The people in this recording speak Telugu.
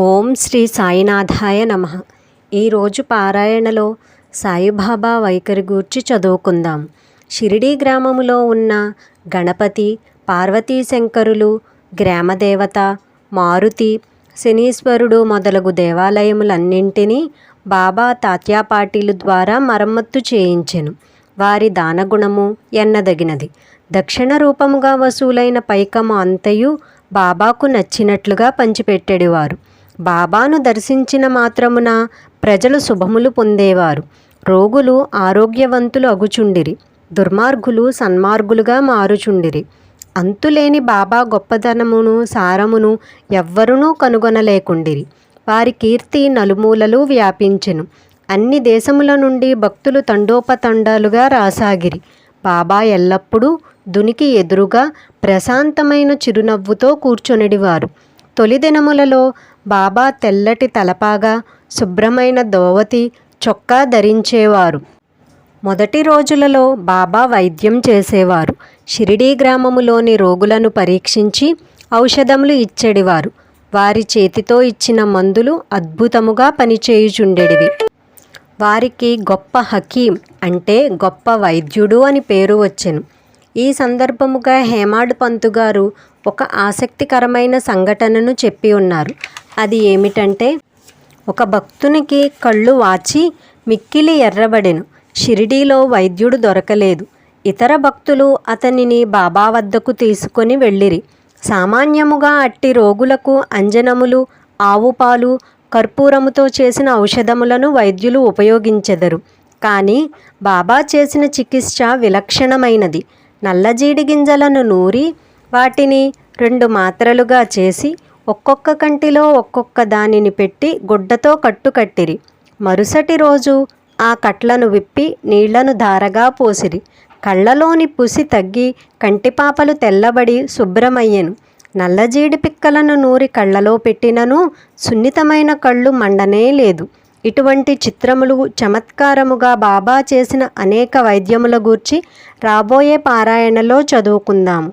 ఓం శ్రీ సాయినాథాయ నమ. ఈరోజు పారాయణలో సాయిబాబా వైఖరి గూర్చి చదువుకుందాం. షిరిడీ గ్రామములో ఉన్న గణపతి పార్వతీ శంకరులు గ్రామదేవత మారుతి శనీశ్వరుడు మొదలగు దేవాలయములన్నింటినీ బాబా తాత్యాపాటీలు ద్వారా మరమ్మత్తు చేయించెను. వారి దానగుణము ఎన్నదగినది. దక్షిణ రూపముగా వసూలైన పైకము అంతయు బాబాకు నచ్చినట్లుగా పంచిపెట్టెడివారు. బాబాను దర్శించిన మాత్రమున ప్రజలు శుభములు పొందేవారు. రోగులు ఆరోగ్యవంతులు అగుచుండిరి. దుర్మార్గులు సన్మార్గులుగా మారుచుండిరి. అంతులేని బాబా గొప్పతనమును సారమును ఎవ్వరునూ కనుగొనలేకుండిరి. వారి కీర్తి నలుమూలలు వ్యాపించెను. అన్ని దేశముల నుండి భక్తులు తండోపతండాలుగా రాసాగిరి. బాబా ఎల్లప్పుడూ దునికి ఎదురుగా ప్రశాంతమైన చిరునవ్వుతో కూర్చొనిడివారు. తొలిదినములలో బాబా తెల్లటి తలపాగా శుభ్రమైన దోవతి చొక్కా ధరించేవారు. మొదటి రోజులలో బాబా వైద్యం చేసేవారు. షిరిడీ గ్రామములోని రోగులను పరీక్షించి ఔషధములు ఇచ్చేడివారు. వారి చేతితో ఇచ్చిన మందులు అద్భుతముగా పనిచేయుచుండెడివి. వారికి గొప్ప హకీం అంటే గొప్ప వైద్యుడు అని పేరు వచ్చెను. ఈ సందర్భముగా హేమాడ్ పంతు గారు ఒక ఆసక్తికరమైన సంఘటనను చెప్పి ఉన్నారు. అది ఏమిటంటే ఒక భక్తునికి కళ్ళు వాచి మిక్కిలి ఎర్రబడెను. షిరిడీలో వైద్యుడు దొరకలేదు. ఇతర భక్తులు అతనిని బాబా వద్దకు తీసుకొని వెళ్ళిరి. సామాన్యముగా అట్టి రోగులకు అంజనములు ఆవుపాలు కర్పూరముతో చేసిన ఔషధములను వైద్యులు ఉపయోగించెదరు. కానీ బాబా చేసిన చికిత్స విలక్షణమైనది. నల్లజీడి గింజలను నూరి వాటిని రెండు మాత్రలుగా చేసి ఒక్కొక్క కంటిలో ఒక్కొక్క దానిని పెట్టి గుడ్డతో కట్టుకట్టిరి. మరుసటి రోజు ఆ కట్లను విప్పి నీళ్ళను ధారగా పోసిరి. కళ్ళలోని పుసి తగ్గి కంటిపాపలు తెల్లబడి శుభ్రమయ్యెను. నల్లజీడి పిక్కలను నూరి కళ్ళలో పెట్టినను సున్నితమైన కళ్ళు మండనే లేదు. ఇటువంటి చిత్రములు చమత్కారముగా బాబా చేసిన అనేక వైద్యముల గూర్చి రాబోయే పారాయణలో చదువుకుందాము.